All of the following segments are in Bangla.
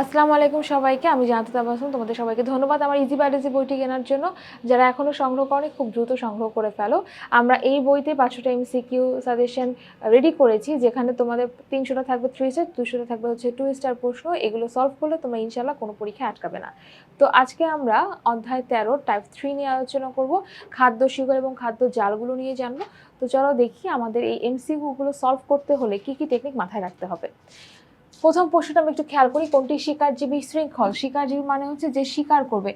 আসসালামু আলাইকুম সবাইকে, আমি জানতে তাবাসুম তোমাদের সবাইকে ধন্যবাদ আমার ইজি বায়োলজি বইটি কেনার জন্য। যারা এখনও সংগ্রহ করে খুব দ্রুত সংগ্রহ করে ফেলো। আমরা এই বইতে পাঁচশোটা এমসিকিউ সাজেশন রেডি করেছি, যেখানে তোমাদের তিনশোটা থাকবে থ্রি স্টার দুশোটা থাকবে হচ্ছে টু স্টার প্রশ্ন, এগুলো সলভ করলে তোমরা ইনশাল্লাহ কোনো পরীক্ষা আটকাবে না। তো আজকে আমরা অধ্যায় তেরো টাইপ থ্রি নিয়ে আলোচনা করব, খাদ্য শিকড় এবং খাদ্য জালগুলো নিয়ে জানব। তো চলো দেখি আমাদের এই এমসিকিউগুলো সলভ করতে হলে কি কি টেকনিক মাথায় রাখতে হবে। প্রথম প্রশ্নটা আমি একটু খেয়াল করি, কোনটি শিকারজীবী শৃঙ্খল? শিকারজীবী মানে হচ্ছে যে শিকার করবে।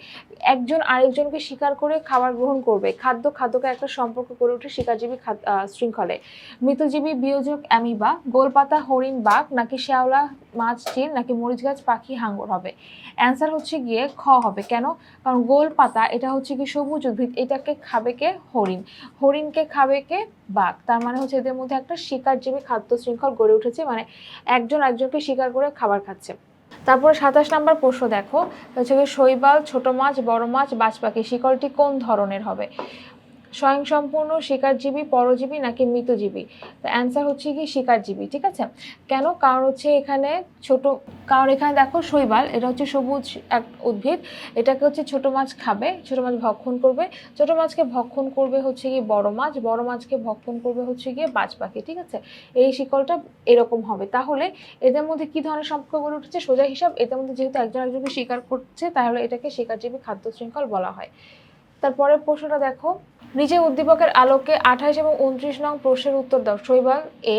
একজন আরেকজনকে শিকার করে খাবার গ্রহণ করবে। খাদ্য খাদ্যকে একটা সম্পর্ক করে ওঠে শিকারজীবী শৃঙ্খলে। মৃতজীবী বিয়োজক অ্যামিবা, গোলপাতা, হরিণ, বাঘ নাকি শ্যাওলা মাছ চিল নাকি মরিচ গাছ, পাখি, হাঙ্গর হবে? অ্যান্সার হচ্ছে গিয়ে খ হবে। কেন? কারণ গোল পাতা, এটা হচ্ছে কি সবুজ উদ্ভিদ, এটাকে খাবে কে? হরিণ। হরিণকে খাবে কে? বাঘ। তার মানে হচ্ছে এদের মধ্যে একটা শিকারজীবী খাদ্য শৃঙ্খল গড়ে উঠেছে মানে একজন একজনকে শিকার করে খাবার খাচ্ছে। তারপরে সাতাশ নাম্বার প্রশ্ন দেখো। হচ্ছে শৈবাল, ছোট মাছ, বড় মাছ, বাজ পাখি, শিকলটি কোন ধরনের হবে? স্বয়ংসম্পূর্ণ শিকারজীবী, পরজীবী নাকি মৃতজীবী? তো অ্যান্সার হচ্ছে কি শিকারজীবী, ঠিক আছে? কেন? কারণ হচ্ছে এখানে ছোট, কারণ এখানে দেখো শৈবাল, এটা হচ্ছে সবুজ এক উদ্ভিদ, এটাকে হচ্ছে ছোট মাছ খাবে, ছোট মাছ ভক্ষণ করবে, ছোট মাছকে ভক্ষণ করবে হচ্ছে কি বড় মাছ, বড় মাছকে ভক্ষণ করবে হচ্ছে গিয়ে বাজ পাখি, ঠিক আছে? এই শিকলটা এরকম হবে। তাহলে এদের মধ্যে কি ধরনের সম্পর্ক গড়ে উঠেছে? সোজা হিসাব, এদের মধ্যে যেহেতু একজন একজনকে শিকার করছে, তাহলে এটাকে শিকারজীবী খাদ্য শৃঙ্খল বলা হয়। তারপরের প্রশ্নটা দেখো নিচে উদ্দীপকের আলোকে আঠাশ এবং উনত্রিশ নং প্রশ্নের উত্তর দাও। শৈবাল, এ,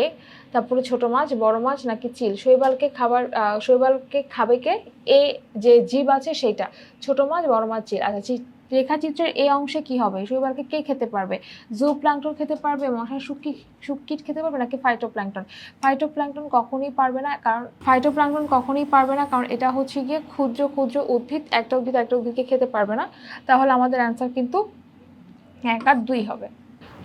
তারপরে ছোট মাছ, বড় মাছ নাকি চিল? শৈবালকে খাবার শৈবালকে খাবে কে? এ, যে জীব আছে সেটা ছোট মাছ, বড় মাছ, চিল। আচ্ছা রেখাচিত্রের এই অংশে কি হবে? শৈবালকে কে খেতে পারবে? জু প্লাঙ্কটন খেতে পারবে মশা শুকি শুকিট খেতে পারবে নাকি ফাইটোপ্ল্যাঙ্কটন ফাইটোপ্ল্যাঙ্কটন কখনোই পারবে না, কারণ ফাইটো ফাইটোপ্ল্যাঙ্কটন কখনোই পারবে না, কারণ এটা হচ্ছে গিয়ে ক্ষুদ্র ক্ষুদ্র উদ্ভিদ, একটা উদ্ভিদ, একটা উদ্ভিদকে খেতে পারবে না। তাহলে আমাদের অ্যান্সার কিন্তু এক আর দুই হবে?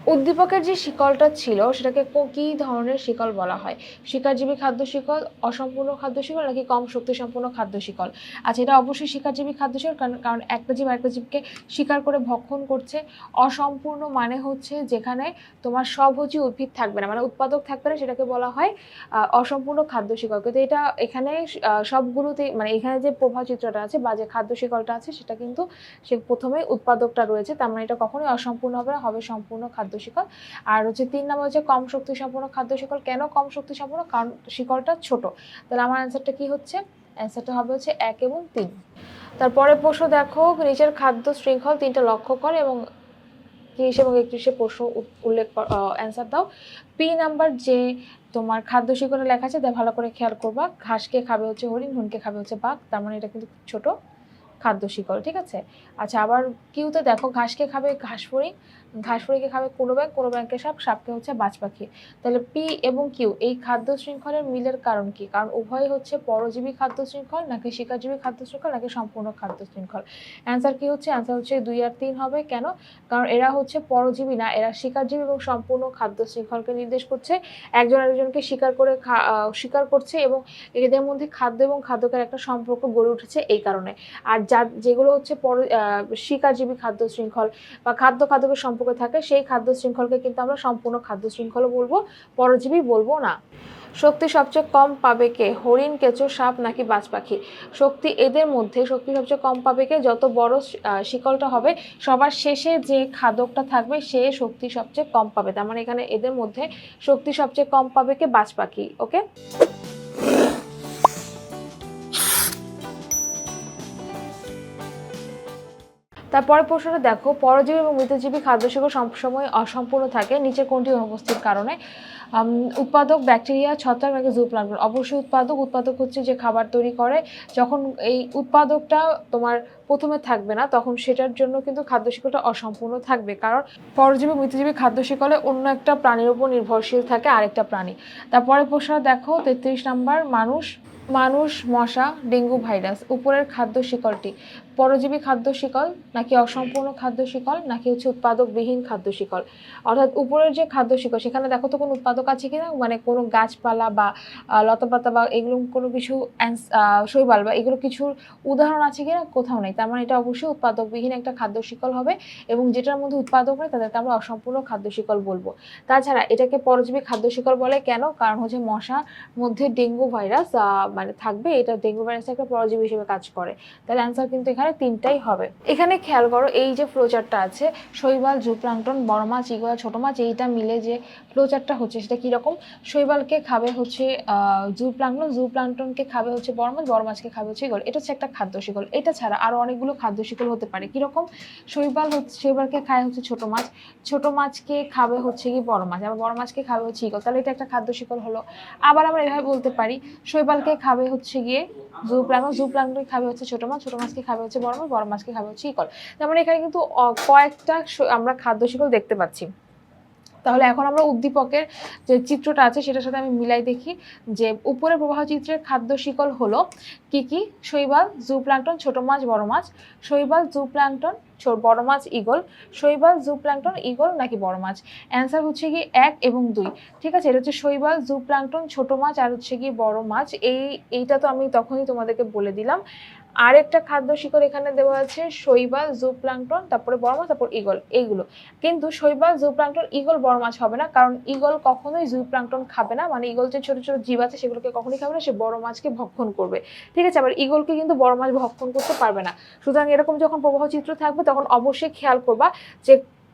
উদ্দীপকের যে শিকলটা ছিল, সেটাকে কো- ধরনের শিকল বলা হয়? শিকারজীবী খাদ্য শিকল, অসম্পূর্ণ খাদ্য শিকল, নাকি কম শক্তি সম্পূর্ণ খাদ্য শিকল? আচ্ছা এটা অবশ্যই শিকারজীবী খাদ্য শিকল, কারণ কারণ একটা জীব একটা জীবকে শিকার করে ভক্ষণ করছে। অসম্পূর্ণ মানে হচ্ছে যেখানে তোমার সভোজী উদ্ভিদ থাকবে না মানে উৎপাদক থাকবে না, সেটাকে বলা হয় অসম্পূর্ণ খাদ্য শিকল। কিন্তু এটা এখানে সবগুলোতে মানে এখানে যে প্রভা চিত্রটা আছে বা যে খাদ্য শিকলটা আছে, সেটা কিন্তু সে প্রথমে উৎপাদকটা রয়েছে, তার মানে এটা কখনোই অসম্পূর্ণ হবে না, হবে সম্পূর্ণ খাদ্য শিকল আর হচ্ছে তিন নম্বর হচ্ছে কম শক্তি সম্পূর্ণ খাদ্য শিকল কেন কম শক্তি সম্পূর্ণ কারণ শিকলটা ছোট। তাহলে আমার অ্যান্সারটা কি হচ্ছে? অ্যান্সারটা হবে হচ্ছে এক এবং তিন। তারপরে প্রশ্ন দেখো নিজের খাদ্য শৃঙ্খল তিনটা লক্ষ্য করে এবং তিরিশ এবং একত্রিশে প্রশ্ন উল্লেখ অ্যান্সার দাও। পি নাম্বার যে তোমার খাদ্য শিকলে লেখা আছে তা ভালো করে খেয়াল করবা। ঘাসকে খাবে হচ্ছে হরিণ হুনকে খাবে হচ্ছে বাঘ। তার মানে এটা কিন্তু ছোট। খাদ্য শিকল ঠিক আছে? আচ্ছা আবার কিউতে দেখো ঘাসকে খাবে ঘাসফড়ি ঘাসফড়িকে খাবে কোনো ব্যাগ কোনো ব্যাংকের সাপ সাপকে হচ্ছে বাজ পাখি। তাহলে পি এবং কিউ, এই খাদ্য শৃঙ্খলের মিলের কারণ কি? কারণ উভয় হচ্ছে পরজীবী খাদ্য শৃঙ্খল নাকি শিকারজীবী খাদ্য শৃঙ্খল নাকি সম্পূর্ণ খাদ্য শৃঙ্খল? অ্যান্সার কি হচ্ছে? অ্যান্সার হচ্ছে দুই আর তিন হবে। কেন? কারণ এরা হচ্ছে পরজীবী না, এরা শিকারজীবী এবং সম্পূর্ণ খাদ্য শৃঙ্খলকে নির্দেশ করছে। একজন আরেকজনকে শিকার করে শিকার করছে এবং এদের মধ্যে খাদ্য এবং খাদ্যকের একটা সম্পর্ক গড়ে উঠেছে এই কারণে। আর যা যেগুলো হচ্ছে পর শিকারজীবী খাদ্য শৃঙ্খল বা খাদ্য খাদ্যকের সম্পর্কে থাকে, সেই খাদ্য শৃঙ্খলকে কিন্তু আমরা সম্পূর্ণ খাদ্য শৃঙ্খল বলব, পরজীবী বলব না। শক্তি সবচেয়ে কম পাবে কে? হরিণ, কেঁচো, সাপ নাকি বাজ পাখি? শক্তি এদের মধ্যে শক্তি সবচেয়ে কম পাবে কে? যত বড় শিকলটা হবে, সবার শেষে যে খাদকটা থাকবে, সে শক্তি সবচেয়ে কম পাবে। তার মানে এখানে এদের মধ্যে শক্তি সবচেয়ে কম পাবে কে? বাজ পাখি ওকে তারপরে প্রশ্নটা দেখো, পরজীবী এবং মৃতজীবী খাদ্য শিকড় সবসময় অসম্পূর্ণ থাকে নিচে কোনটি অনুপস্থিত কারণে? উৎপাদক, ব্যাকটেরিয়া, ছত্রাক, নাকি জুপ্লাঙ্কন? অবশ্যই উৎপাদক উৎপাদক হচ্ছে যে খাবার তৈরি করে, যখন এই উৎপাদকটা তোমার প্রথমে থাকবে না, তখন সেটার জন্য কিন্তু খাদ্য শিকলটা অসম্পূর্ণ থাকবে। কারণ পরজীবী, মৃতজীবী খাদ্য শিকলে অন্য একটা প্রাণীর উপর নির্ভরশীল থাকে আরেকটা প্রাণী। তারপরে প্রশ্ন দেখো, তেত্রিশ নাম্বার, মানুষ মানুষ, মশা, ডেঙ্গু ভাইরাস, উপরের খাদ্য শিকলটি পরজীবী খাদ্য শিকল নাকি অসম্পূর্ণ খাদ্য শিকল নাকি হচ্ছে উৎপাদকবিহীন খাদ্য শিকল? অর্থাৎ উপরের যে খাদ্য শিকল, সেখানে দেখো তো কোনো উৎপাদক আছে কিনা? মানে কোনো গাছপালা বা লতাপাতা বা এগুলো কোনো কিছু শৈবাল বা এগুলো কিছুর উদাহরণ আছে কিনা? কোথাও নেই। তার মানে এটা অবশ্যই উৎপাদকবিহীন একটা খাদ্য শিকল হবে এবং যেটার মধ্যে উৎপাদক নেই তাদেরকে আমরা অসম্পূর্ণ খাদ্য শিকল বলব। তাছাড়া এটাকে পরজীবী খাদ্য শিকল বলে কেন? কারণ হচ্ছে মশার মধ্যে ডেঙ্গু ভাইরাস মানে থাকবে, এটা ডেঙ্গু ভাইরাস একটা পরজীবী হিসেবে কাজ করে। তাহলে অ্যান্সার কিন্তু এখানে তিনটাই হবে। এখানে খেয়াল করো, এই যে ফ্লোচারটা আছে, শৈবাল জুপ্লাঙ্কটন বড় মাছ ইগোয়া ছোট মাছ এইটা মিলে যে ফ্লোচারটা হচ্ছে সেটা কীরকম? শৈবালকে খাবে হচ্ছে জুপ্লাঙ্কটন জুপ্লাঙ্কটনকে খাবে হচ্ছে বড় মাছ বড় মাছকে খাবে হচ্ছে ইগল এটা হচ্ছে একটা খাদ্য শিকল। এটা ছাড়া আরও অনেকগুলো খাদ্য শিকল হতে পারে। কীরকম? শৈবাল হচ্ছে, শৈবালকে খায় হচ্ছে ছোট মাছ। ছোট মাছকে খাবে হচ্ছে কি বড় মাছ। আবার বড় মাছকে খাবে হচ্ছে ইগল। তাহলে এটা একটা খাদ্য শিকল হলো। আবার আমরা এভাবে বলতে পারি, শৈবালকে খাবে হচ্ছে গিয়ে জু প্লাঙ্কন জু প্লাঙ্কন খাবে হচ্ছে ছোট মাছ, ছোট মাছকে খাবে হচ্ছে বড় মাছ, বড় মাছকে খাবে হচ্ছে ইকল তার মানে এখানে কিন্তু কয়েকটা আমরা খাদ্য শিকল দেখতে পাচ্ছি। তাহলে এখন আমরা উদ্দীপকের যে চিত্রটা আছে সেটার সাথে আমি মিলাই দেখি যে উপরে প্রবাহ চিত্রের খাদ্য শিকল হলো কি কি? শৈবাল জু প্লাঙ্কটন ছোট মাছ, বড় মাছ। শৈবাল জু ছো- বড় মাছ ইগল শৈবাল জু প্লাঙ্কটন ইগল নাকি বড় মাছ? অ্যান্সার হচ্ছে কি এক এবং দুই। ঠিক আছে? এটা হচ্ছে শৈবাল জু প্লাঙ্কটন ছোট মাছ আর হচ্ছে কি বড় মাছ। এই, এইটা তো আমি তখনই তোমাদেরকে বলে দিলাম। আরেকটা খাদ্য শিকড় এখানে দেওয়া আছে, শৈবাল জু প্লাঙ্কটন তারপরে বড় মাছ, তারপর ইগল এইগুলো। কিন্তু শৈবাল জু প্লাংটন ইগল বড় মাছ হবে না, কারণ ইগল কখনোই জু প্লাঙ্কটন খাবে না। মানে ইগল যে ছোট ছোট জীব আছে, সেগুলোকে কখনোই খাবে না, সে বড় মাছকে ভক্ষণ করবে। ঠিক আছে, আবার ইগলকে কিন্তু বড় মাছ ভক্ষণ করতে পারবে না। সুতরাং এরকম যখন প্রবাহ চিত্র থাকবে, তখন অবশ্যই খেয়াল করবা যে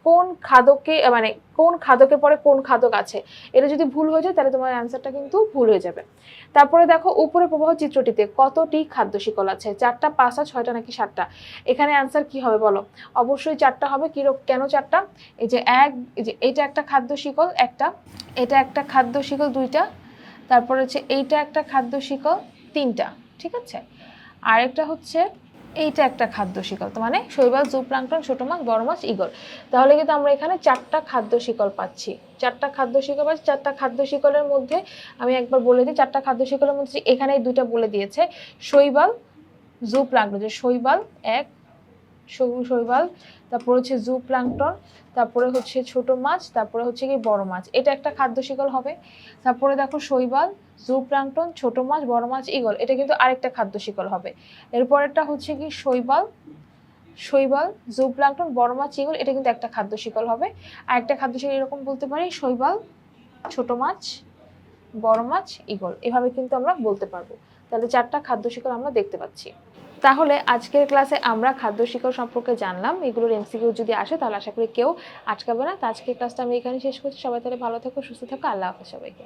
কোন খাদকে মানে কোন খাদকের পরে কোন খাদক আছে? এটা যদি ভুল হয়ে যায়, তাহলে তোমার অ্যান্সারটা কিন্তু ভুল হয়ে যাবে। তারপরে দেখো, উপরে প্রবাহ চিত্রটিতে কতটি খাদ্য শিকল আছে? চারটা, পাঁচটা, ছয়টা নাকি সাতটা? এখানে অ্যান্সার কি হবে বলো? অবশ্যই চারটা হবে। কি কেন চারটা? এই যে এক যে এটা একটা খাদ্য শিকল, একটা, এটা একটা খাদ্য শিকল, দুইটা, তারপরে হচ্ছে এইটা একটা খাদ্য শিকল, তিনটা, ঠিক আছে? আরেকটা হচ্ছে এইটা একটা খাদ্য শিকল মানে শৈবাল জুপ্লাঙ্কটন ছোট মাছ, বড় মাছ ইগল তাহলে কিন্তু আমরা এখানে চারটা খাদ্য শিকল পাচ্ছি। চারটা খাদ্য শিকল পাচ্ছি, চারটা খাদ্য শিকলের মধ্যে আমি একবার বলে দিই, চারটা খাদ্য শিকলের মধ্যে এখানে দুটা বলে দিয়েছে, শৈবাল জু প্লাঙ্কটন যে শৈবাল, এক সবুজ শৈবাল, তারপর হচ্ছে জু প্লাঙ্কটন তারপরে হচ্ছে ছোট মাছ, তারপরে হচ্ছে কি বড় মাছ। এটা একটা খাদ্য শিকল হবে। তারপরে দেখো শৈবাল, জু প্লাঙ্কটন ছোট মাছ, বড় মাছ ইগল এটা কিন্তু আরেকটা খাদ্য শিকল হবে। এরপরেরটা হচ্ছে কি শৈবাল শৈবাল, জু প্লাঙ্কটন বড় মাছ ইগল এটা কিন্তু একটা খাদ্য শিকল হবে। আর একটা খাদ্য শিকল এরকম বলতে পারি, শৈবাল, ছোট মাছ, বড় মাছ ইগল এভাবে কিন্তু আমরা বলতে পারব। তাহলে চারটা খাদ্য শিকল আমরা দেখতে পাচ্ছি। তাহলে আজকের ক্লাসে আমরা খাদ্য শিক্ষক সম্পর্কে জানলাম, এগুলোর এমসিকিউ যদি আসে তাহলে আশা করি কেউ আটকাবে না। তো আজকের ক্লাসটা আমি এখানে শেষ করছি। সবাই তাহলে ভালো থাকো, সুস্থ থাকো। আল্লাহ হাফেজ সবাইকে।